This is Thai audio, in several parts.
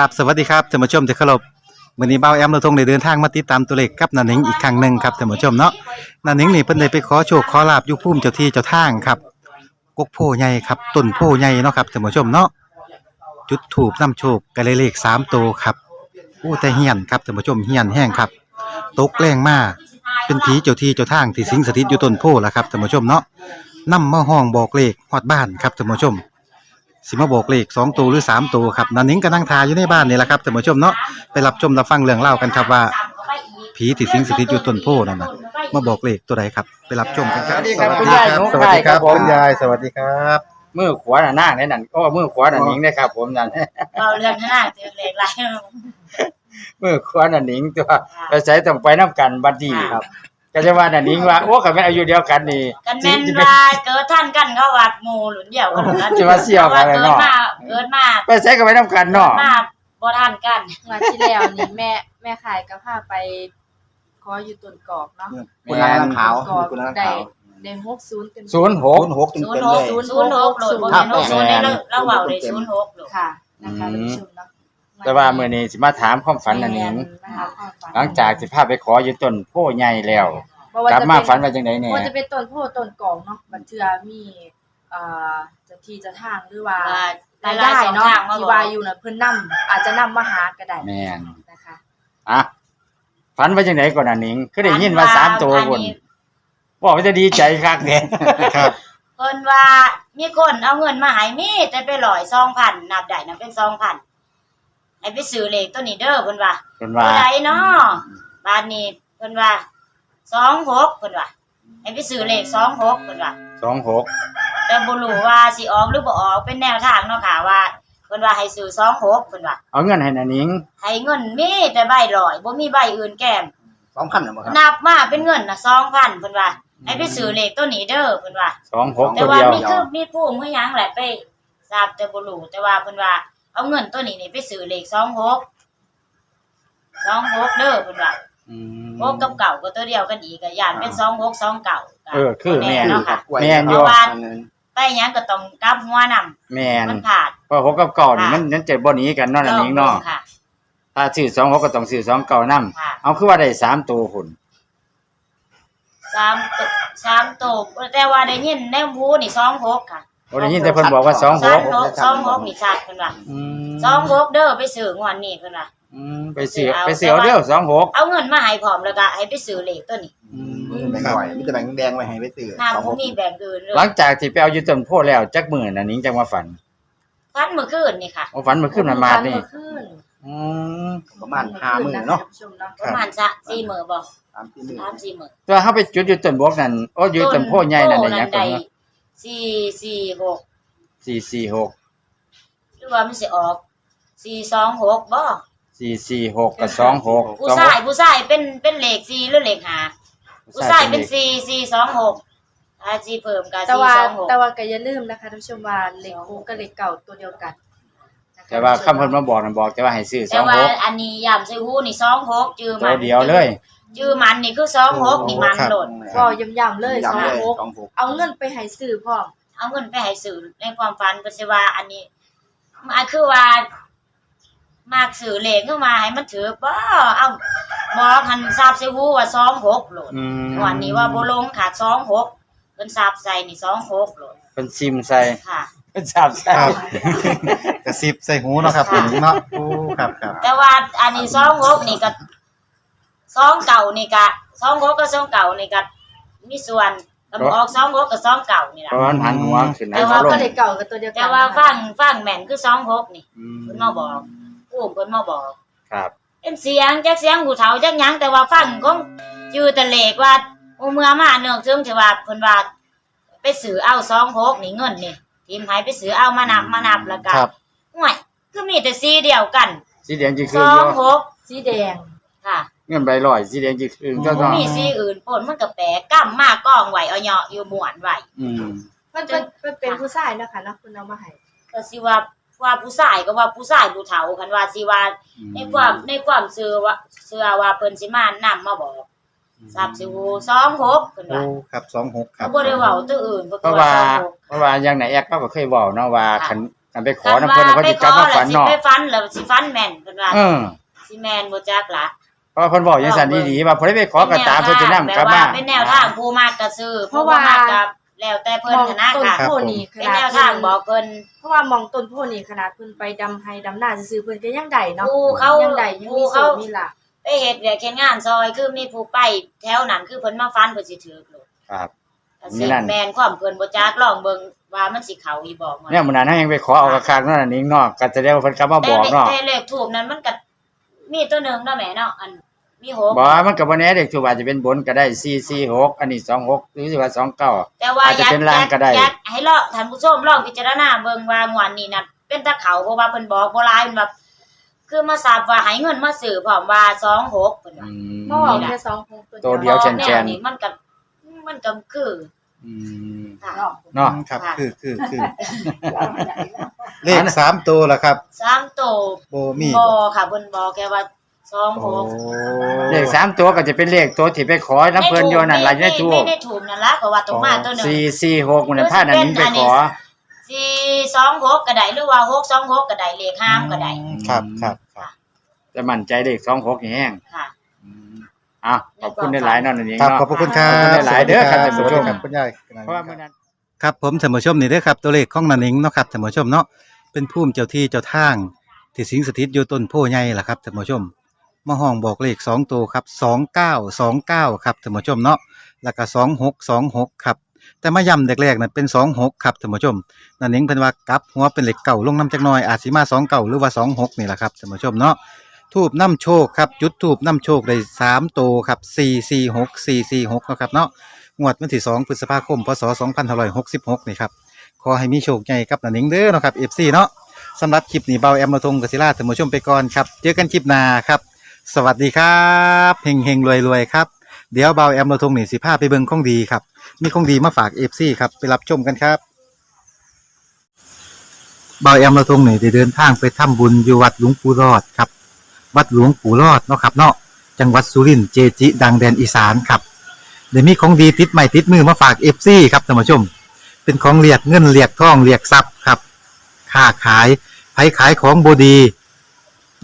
กับสวัสดีครับท่านผู้ชมที่เคารพวันนี้เบาแอมเราทงได้เดินทางมาติดตามตัวเลขกับนันหนิงอีกครั้งหนึ่งครับท่านผู้ชมเนาะนันหนิงนี่เพิ่นได้ไปขอโชคขอลาบอยู่ภูมิเจ้าที่เจ้าทางครับกกโพใหญ่ครับต้นโพใหญ่เนาะครับท่านผู้ชมเนาะจุดถูกน้ำโชคกันเลยเลขสามตัวครับอู้แต่เฮียนครับท่านผู้ชมเฮียนแห้งครับตกแรงมากเป็นผีเจ้าที่เจ้าทางที่สิงสถิตอยู่ต้นโพล่ะครับท่านผู้ชมเนาะนำมาห้องบอกเลขฮอดบ้านครับท่านผู้ชม สิมาบอกเลขสองตัวหรือสามตัวครับนันนิงก็นั่งทาอยู่ในบ้านนี่แหละครับท่านผู้ชมเนาะไปรับชมรับฟังเรื่องเล่ากันครับว่าผีที่สิงสถิตอยู่ต้นโพนั่นนะมาบอกเลขตัวใดครับ ไปรับชมกันครับ สวัสดีครับคุณสยายวัสดีครับน้องสวัสดีครับไก่ครับผมคุณยายสวัสดีครับมือขวาน่ะนางได้นั่นก็มือขวาน่ะหนิงได้ครับ ผมนั่นเราเรื่องหน้าถือเหล็กไหลมือขวาน่ะหนิงตัวไปใช้ต้องไปน้ำกันบัดนี้ครับ ก็จะว่าน่ะหนิงว่าโอ้กับแม่นอายุเดียวกันนี่กันแม่นสิเป็นว่าเกิดท่านกันเขาวัดหมู่หลุนเดียวกันนั้นจะว่าเสี่ยวกันเลยเกิดเนาะมาเกิดมาไปใช้ก็ไปน้ำกันเนาะมาบ่ทันกันงานที่แล้วนี่แม่แม่ขายก็พาไปขออยู่ต้นกอกเนาะคุณนางขาวกอกคุณนางได้ขาวได้หกศูนย์เต็มศูนย์หกศูนย์หกถึงศูนเป็นย์หเลกยศูนย์ศูนย์หกโหลดบ่แม่นหกศูนย์ได้เราเราเว้าได้ศูนย์หกโหลดค่ะนะคะอืมท่านผู้ชมเนาะแต่ว่ามื้อนี้สิมาถามความฝันน่ะหนิงนะคะความฝันหลังจากที่พาไปขออยู่ต้นโพใหญ่แล้ว บ่ว่กลับจะมาเป็นฝันว่าจังไดแน่ว่าจะเป็นต้นโพธิ์ต้นกอกเนาะบันเทือมีเอ่อเจ้าที่เจะทางหรือว่าว่ารายหลายได้ๆช่องเนาะทางมาที่บอกว่าอยู่น่ะเพิ่นนํอาจจะนำมาหาก็ได้แม่นนะคะอะฝันว่าจังไดก่อนน่ะหนิงคือได้ยินว่าสามตัวอันพุ่นนี้บอกว่าจะดีใจคักแน่ครับเพิ่นว่ามีคนเอาเงินมาให้มีแต่ไปหลอย2,000นับได้นับเป็น2,000ให้ไปซื้อเลขตัวนี้เด้อเพิ่นว่าเพิ่นว่าว่าไรเนาะบ้านนี้เพิ่นว่า สองหกเพิ่นว่าให้ไปซื้อเลขสองหกเพิ่นว่าสองหกแต่บ่รู้ว่าสิออกหรือบ่ออกเป็นแนวทางเนาะค่ะว่าเพิ่นว่าให้ซื้อสองหกเพิ่นว่าเอาเงินให้นานิงให้เงินมีแต่ใบลอยบ่มีใบอื่นแก้มสองพันหรือเปล่าครับนับมาเป็นเงินน่ะ2,000เพิ่นว่าให้ไปซื้อเลขตัวนี้เด้อเพิ่นว่าสองหกแต่ตัวว่าเดียวมีคือมีผู้มือหยังแหละไปทราบแต่บ่รู้แต่ว่าเพิ่นว่าเอาเงินตัวนี้นี่ไปซื้อเลขสองหกสองหกเด้อเพิ่นว่าอืม หกกับเก่าก็ตัวเดียวกันอีกก็ย่านเป็นสองหกสองเก่าก็เออคือแม่นเนาะค่ะแม่นอยู่เพราะว่าไปหยังก็ต้องกลับหัวนำแม่นมันขาดเพราะหกกับเก่านี่ค่ะมันมันจะบ่หนีกันเนาะนานิงเนาะค่ะถ้าซื้อสองหกก็ต้องซื้อสองเก่านํค่ะเอาคือว่าได้สามตัวพุ่นสามตัวสามตัวแต่ว่าได้ยินในหูนี่สองหกค่ะบ่ได้ยินแต่เพิ่นบอกว่าสองหสากมหกสองหกนี่ชัดเพิ่นว่าอืมสองหกเด้อไปซื้องวดนี้เพิ่นว่า อืมไปซื้อไปซื้อเอาเด้อสองหกเอาเงินมาให้พร้อมแล้วก็ให้ไปซื้อเลขตัวนี้แบงค์หน่อยมีแต่แบงค์แดงไว้ให้ไปซื้อน้ำบ่มีแบ่งอื่นเลยหลังจากที่ไปเอาอยู่ต้นโพธิ์แล้วจักมื้อนานิงจังมาฝันฟันเมื่อคืนนี่ค่ะเอาฝันเมื่อคืนมันมานี่เมื่อคืนอืมประมาณห้าหมื่นเนาะท่ผู้ชมเนาะประมาณสักสี่มื้อบ่สามสี่หมื่นสามสี่มื้อตัวเฮาไปจุดอยู่ต้นบกนั่นโอ้อยู่ต้นโพธิ์ใหญ่นั่นได้หยังใดก่อนเนาะสี่สี่หก446หรือว่ามันสิออกสี่สองหกบ่ 446กับ26ผู้ชายผู้ชายเป็นเป็นเลขสี่หรือเลขห้าผู้ชายเป็นสี่สี่สองหกอาจีเพิ่มกับแต่สี่ว่าสองหกแต่ว่าก็อย่าลืมนะคะท่านผู้ชมว่าเหล็กคู่กับเหล็กเก่าตัวเดียวกันนะคะแต่ว่าคำเพิ่นมาบอกนั่นบอกแต่ว่าให้ซื้อแต่ว่า26อันนี้ยามใส่หูนี่สองหกจือตัมัวนเดียวเลย จือมันนี่คือสองหกนี่มันโหลด ก็ย้ำๆเลยสองย้ำเลยหกสองหกเอาเงินไปให้ซื้อพร้อมเอาเงินไปให้สื่อในความฝันก็สิว่าอันนี้มันคือว่า มากสื่อเลขเข้ามาให้มันถือบ่เอาบอกหันทราบใส่หูว่าสองหกโหลดอืมวันนี้ว่าบ่ลงขาดสองหกเพิ่นทราบใส่นี่สองหกโหลดเป็นซิมใส่ค่ะ เป็นสับใส่ครับกระซิบใส่หูเนาะครับเป็นเนาะโอ้ครับครับแต่ว่าอันนี้สองหกนี่ก็สองเก่านี่ก็สองหกกับสองเก่านี่ก็มีส่วนก็ออกสองหกกับสองเก่านี่เพล่ะราะมันหันหัวขึ้นแต่หันว่าหัวลก็งเหล็กเก่ากับตัวเดียวกันแต่ว่าฟังฟังแม่นคือสองหกนี่อืมเพิ่นมาบอก ผู้เพิ่นมาบอก ครับ เป็นเสียงจักเสียงผู้เฒ่าจักหยังแต่ว่าฟังของอยู่แต่เลขว่าโอเมื่อมาเนื่องถึงที่ว่าเพิ่นว่าไปซื้อเอาสองหกนี่เงินนี่ทีมหายไปซื้อเอามานับมานับแล้วก็ครับ ห่วยคือมีแต่สีเดียวกันสีแดงจีสคืออองยู่หกสีแดงค่ะ เงินใบลอยสีแดงจีคือก็บ่ต้องมีสีอื่นปนมันก็แปลกำมากกองไว้เอาเหยาะอยู่ม่วนไว้อืมมันเป็นมันเป็นผู้ชายเนาะคะเนาะคุณเอามาให้ก็สิว่า ว่าผู้ชายก็ว่าผู้ชายผู้เฒ่าคันว่าสิว่าในความในความเชื่อว่าเชื่อว่าเพิ่นสิมานํมาบอกทราบสิฮู้สองหกเพิ่นโอ้ว่าครับสองหกครัเขาบบ่ได้เว้าตัวอื่นเพราะว่าสองหกเพราะว่าอย่างไหนแอกก็เคยบอกเนาะว่าค่ะคันกันไปขอน้ำเพิ่นแล้วเพิ่นสิกลับมาฝันสิเนาะไปฟันแล้วสิฟันแม่นเพิ่นว่าเออสิแม่นบ่จักล่ะเพราะว่าเพิ่นบอกจังซั่นดีๆว่าเพิ่นไปขอก็ตามเพิ่นจะนำกลับมาเป็นแนวทางผู้มากก็ซื้อเพราะว่าผู้บ่มากก็ แล้วแต่เพิ่นมองนะต้นค่ะโพนี่ขเป็นนาดแนวทางบอกเพิ่น เพราะว่ามองต้นโพนี่ขนาดเพิ่นไปดำไห้ดำหน้าซื่อๆเพิ่นก็ยังได้เนาะผู้เขายังได้ยังผู้มีโชเขาคมีลาภไปเฮ็ดเวียกเฮ็ดงานซอยคือมีผู้ไปแถวนั้นคือเพิ่นมาฟันเพิ่นสิถือโลดครับก็มีสินั่น แม่นความเพิ่นบ่จักลองเบิ่งว่ามันสิเข้าอีบ่เนี่ยมื้อนั้นเฮายังไปขอเอากระคางนั่นนะนิ่งเนาะก็แสดงว่าเพิ่นกลับมาบอกเนาะแต่เลขทูบนั้นมันก็มีตัวหนึงเนาะแม่เนาะอัน มีหกบ่มันก็บ่แน่เด็กถูกอาจจะเป็นบนก็ได้446อันนี้26หรือสิว่า29แต่ว่าอาจจะอยากเป็นลางก็ได้อยากให้ลองท่านผู้ชมลองพิจารณาเบิ่งว่างวดนี้น่ะเป็นตะเขาเพราะว่าเพิ่นบอกบ่หลายเพิ่นแบบคือมาทราบว่าให้เงินมาซื้อพร้อมว่า26เพิ่นว่าอืมเมื่อวานแค่สองคงตัวเดียว แชนแนวนี้มันก็มันก็คืออืมค่ะเนาะ ครับค่ะคือคือคือเลขสามตัวล่ะครับ สามโตวโบมีบ่ค่ะเพิ่นบอกแค่ว่า โอ้26เลขสามตัวก็จะเป็นเลขตัวที่ไปขอน้ำเพิ่นอยู่นั่นล่ะในทูบไม่ได้ถูกนั่นล่ะก็ว่าตรงมาตัวหนึง446มันพานั่นนิ่งไปขอสี่สองหกก็ได้หรือว่าหกสองหกก็ได้เลขห้ามก็ได้ครับครับครับแต่มั่นใจเลข26นี่แฮงค่ะอะขอบคุณหลายๆเนาะนั่นเองครับเนาะขอบพระคุณครับขอบคุณหลายๆเด้อครับสท่านผู้วัสชดีมครับคุณยาย เพราะว่ามื้อนั้น ครับผมท่านผู้ชมนี่เด้อครับตัวเลขของนันเองเนาะครับท่านผู้ชมเนาะเป็นภูมิเจ้าที่เจ้าทางที่สิงสถิตอยู่ต้นโพใหญ่ล่ะครับท่านผู้ชม มาห้องบอกเลขสองตัวครับสองเก้าสองเก้าครับท่านผู้ชมเนาะแล้วก็สองหกสองหกครับแต่มาย้ำแรกๆนั่นเป็นสองหกครับท่านผู้ชมนันเองเป็นว่ากลับหัวเป็นเลขเก่าลงน้ำจักหน่อยอาจสิมาสองเก่าหรือว่าสองหกนี่แหละครับท่านผู้ชมเนาะทูบน้ำโชคครับจุดทูบน้ำโชคได้สามโตวครับสี่สี่หกสี่สี่หกนะครับเนาะงวดวันที่สองพฤษภาคมพศสองพันหร้อยหกสิบหกนี่ครับขอให้มีโชคใหญ่ครับนันหนิงเด้อนะครับเอฟซีเนาะสำหรับคลิปนี้เบาแอมมาทงกศิลาท่านผู้ชมไปก่อนครับเจอกันคลิปหน้าครับ สวัสดีครับเฮงเฮงรวยรวยครับ เดี๋ยวเบาแอมมาทงหนี่สิพาไปเบิ่งของดีครับ มีของดีมาฝากเอฟซีครับไปรับชมกันครับเบาแอมมาทงหนี่ได้เดินทางไปทำบุญอยู่วัดหลวงปู่รอดครับ วัดหลวงปู่รอดเนาะครับเนาะจังหวัดสุรินทร์เจจิ ดังแดนอีสานครับเดี๋ยวมีของดีติดใหม่ติดมือมาฝากเอฟซีครับท่านผู้ชม เป็นของเรียกเงินเรียกทองเรียกทรัพย์ครับค้าขายไผขายของบดี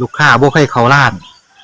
ลูกค้าบ่ให้เขาล้าน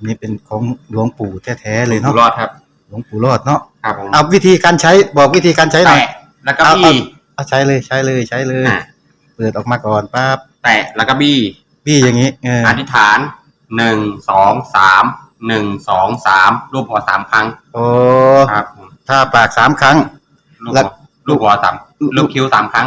อันนี้เป็นของหลวงปู่แท้ๆเลยอเนาะยู่รอดครับ หลวงปู่รอดเนาะ ครับผมเอาวิธีการใช้บอกวิธีการใช้หน่อย แตะแล้วก็เอาบี้ เอาใช้เลยใช้เลยใช้เลย อะ เปิดออกมาก่อนปั๊บแตะแล้วก็บี้พี่อย่างนี้เอออธิษฐานหนึ่งสองสามหนึ่งสองสามรูปหัวสามครั้งโอ้ครับผมถ้าปากสามครั้ง ลูกแล้หัวว ลูกหัวสามลูกคิ้วสามครั้ง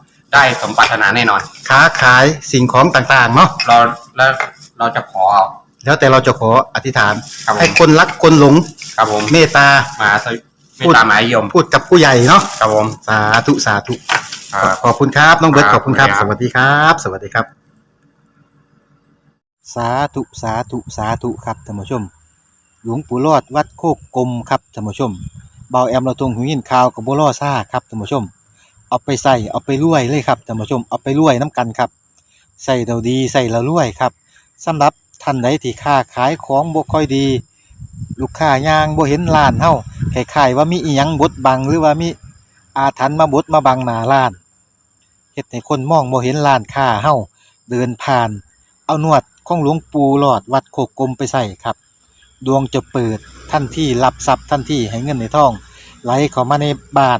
ได้สมปรารถนาแน่นอน ค้าขายสิ่งของต่างๆเนาะเราแล้วเราจะขอเอา แล้วแต่เราจะขออธิษฐาน ครับผม ให้คนรักคนหลงครับผมเมตตา มาสวิไม่ตามหมายยมพูดกับผู้ใหญ่เนาะครับผมสาธุสาธุ ครับ ขอบคุณครับน้องเบิร์ตคขรับอบคุณครับขอบสคุณครับวัสดีครับ สวัสดีครับ สาธุสาธุสาธุครับท่านผู้ชม หลวงปู่รอดวัดโคกกลมครับท่านผู้ชมเบาแอมเราตรงหูยินข่าวกับบัวล่อซ่าครับท่านผู้ชม เอาไปใส่เอาไปรวยเลยครับท่านผู้ชมเอาไปรวยน้ำกันครับใส่เราดีใส่เรารวยครับสำหรับท่านใดที่ค้าขายของบ่ค่อยดี ลูกค้าย่างบ่เห็นร้านเฮาคล้ายๆว่ามีอีหยังบดบังหรือว่ามีอาถรรพ์มาบดมาบังหน้าร้านเฮ็ดให้คนมองบ่เห็นร้านค้าเฮาเดินผ่าน เอานวดของหลวงปู่หลอดวัดโคกกลมไปใส่ครับ ดวงจะเปิดทันที่รับทรัพย์ทันที่ให้เงินในท้อง ไหลเข้ามาในบ้าน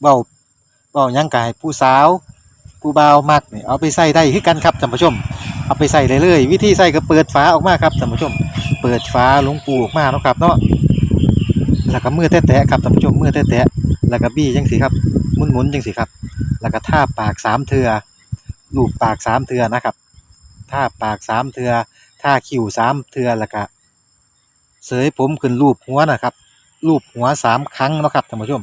เว้าเว้ายังก็ให้ผู้สาว ผู้บ่าวมักนี่เอาไปใส่ได้คือกันครับท่านผู้ชม เอาไปใส่เลยวิธีใส่ก็เปิดฝาออกมาครับท่านผู้ชม เปิดฝาลวงปูออกมาเนาะครับเนาะแล้วก็มือแตะๆครับท่านผู้ชมมือแตะๆแล้วก็บี้จังสิครับหมุนๆจังสิครับ แล้วก็ท่าปากสามเทือลูบปากสามเทือนะครับท่าปากสามเทือท่าคิ้วสามเทือแล้วก็เสยผมขึ้นรูปหัวนะครับรูปหัวสามครั้งเนาะครับท่านผู้ชม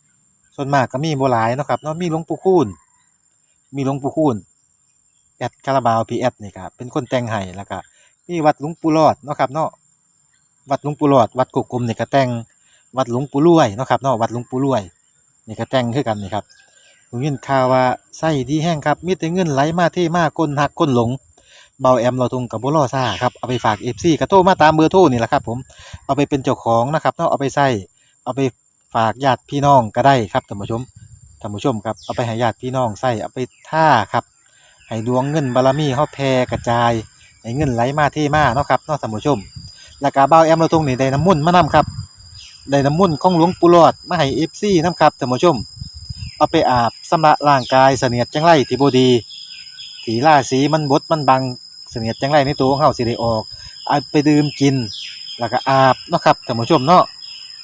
ส่วนมากก็มีบ่หลายเนาะครับเนาะมีหลวงปู่คูณมีหลวงปู่คูณแอดคาราบาวพีแอดนี่ครับเป็นคนแต่งให้แล้วก็มีวัดหลวงปู่รอดเนาะครับเนาะวัดหลวงปู่รอด วัดกุกกลมนี่ก็แต่งวัดหลวงปู่รวยเนาะครับเนาะวัดหลวงปู่รวยนี่ก็แต่งคือกันนี่ครับผมยินข่าวว่าไส้ดีแห้งครับมีแต่เงินไหลมาเทมาคนหักคนหลงเบาแอมเราทงกับบ่รอซ่าครับเอาไปฝาก FC ก็โทรมาตามเบอร์โทรนี่แหละครับผมเอาไปเป็นเจ้าของนะครับเนาะเอาไปใส่เอาไป ฝากญาติพี่น้องก็ได้ครับท่านผู้ชมท่านผู้ชมครับเอาไปให้ญาติพี่น้องใส่เอาไปท่าครับให้ดวงเงินบารมีเฮาแผ่กระจายให้เงินไหลมาเทมาเนาะครับเนาะท่านผู้ชม แล้วก็บ่าแอมเราตรงนี้ได้น้ำมุ่นต์มานํครับได้น้ำมุ่นต์ของหลวงปู่หลอดมาให้ FC นํครับท่านผู้ชม เอาไปอาบสำระร่างกายเสนียดจังไรที่บ่ดีที่ราศีมันบดมันบังเสนียดจังไรในตัวของเฮาสิได้ออกเอาไปดื่มกิน แล้วก็อาบเนาะครับท่านผู้ชมเนาะ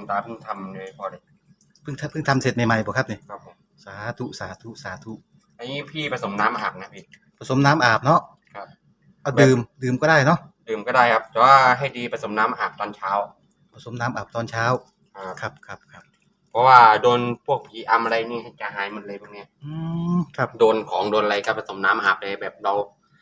ณ ตาเพิ่งทำเลยพอเลยเพิ่งทำเพิ่งทำเสร็จใหม่ๆบ่ครับนี่ครับผมสาธุสาธุสาธุอันนี้พี่ผสมน้ำอาบนะพี่ ผสมน้ำอาบเนาะครับ เอาดื่มดื่มก็ได้เนาะดื่มก็ได้ครับแต่ว่าให้ดีผสมน้ำอาบตอนเช้าผสมน้ำอาบตอนเช้าครับครับครับครับเพราะว่าโดนพวกผีอำอะไรนี่จะหายหมดเลยพวกเนี้ยอืมครับ โดนของโดนอะไรก็ผสมน้ำอาบเลยแบบเรา